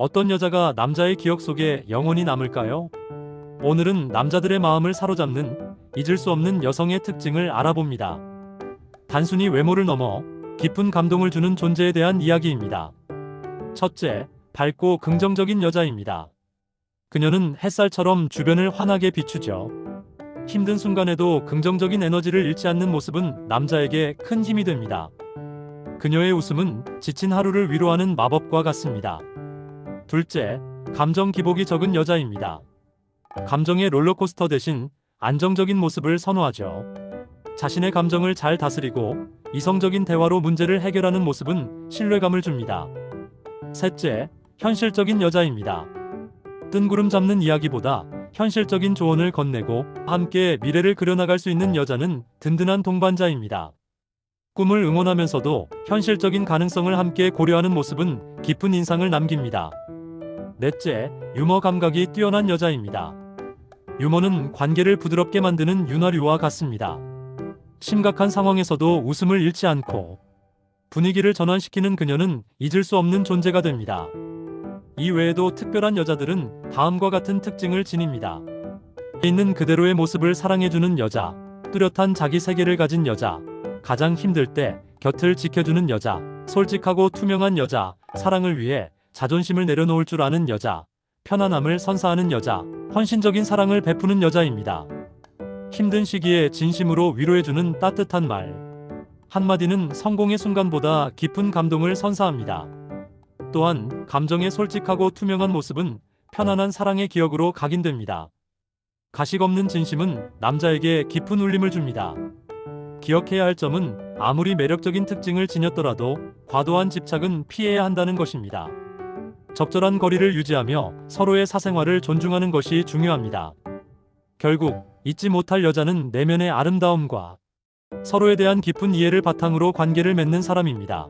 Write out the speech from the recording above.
어떤 여자가 남자의 기억 속에 영원히 남을까요? 오늘은 남자들의 마음을 사로잡는 잊을 수 없는 여성의 특징을 알아봅니다. 단순히 외모를 넘어 깊은 감동을 주는 존재에 대한 이야기입니다. 첫째, 밝고 긍정적인 여자입니다. 그녀는 햇살처럼 주변을 환하게 비추죠. 힘든 순간에도 긍정적인 에너지를 잃지 않는 모습은 남자에게 큰 힘이 됩니다. 그녀의 웃음은 지친 하루를 위로하는 마법과 같습니다. 둘째, 감정 기복이 적은 여자입니다. 감정의 롤러코스터 대신 안정적인 모습을 선호하죠. 자신의 감정을 잘 다스리고 이성적인 대화로 문제를 해결하는 모습은 신뢰감을 줍니다. 셋째, 현실적인 여자입니다. 뜬구름 잡는 이야기보다 현실적인 조언을 건네고 함께 미래를 그려나갈 수 있는 여자는 든든한 동반자입니다. 꿈을 응원하면서도 현실적인 가능성을 함께 고려하는 모습은 깊은 인상을 남깁니다. 넷째, 유머 감각이 뛰어난 여자입니다. 유머는 관계를 부드럽게 만드는 윤활유와 같습니다. 심각한 상황에서도 웃음을 잃지 않고 분위기를 전환시키는 그녀는 잊을 수 없는 존재가 됩니다. 이 외에도 특별한 여자들은 다음과 같은 특징을 지닙니다. 있는 그대로의 모습을 사랑해주는 여자, 뚜렷한 자기 세계를 가진 여자, 가장 힘들 때 곁을 지켜주는 여자, 솔직하고 투명한 여자, 사랑을 위해 자존심을 내려놓을 줄 아는 여자, 편안함을 선사하는 여자, 헌신적인 사랑을 베푸는 여자입니다. 힘든 시기에 진심으로 위로해주는 따뜻한 말. 한마디는 성공의 순간보다 깊은 감동을 선사합니다. 또한 감정의 솔직하고 투명한 모습은 편안한 사랑의 기억으로 각인됩니다. 가식 없는 진심은 남자에게 깊은 울림을 줍니다. 기억해야 할 점은 아무리 매력적인 특징을 지녔더라도 과도한 집착은 피해야 한다는 것입니다. 적절한 거리를 유지하며 서로의 사생활을 존중하는 것이 중요합니다. 결국 잊지 못할 여자는 내면의 아름다움과 서로에 대한 깊은 이해를 바탕으로 관계를 맺는 사람입니다.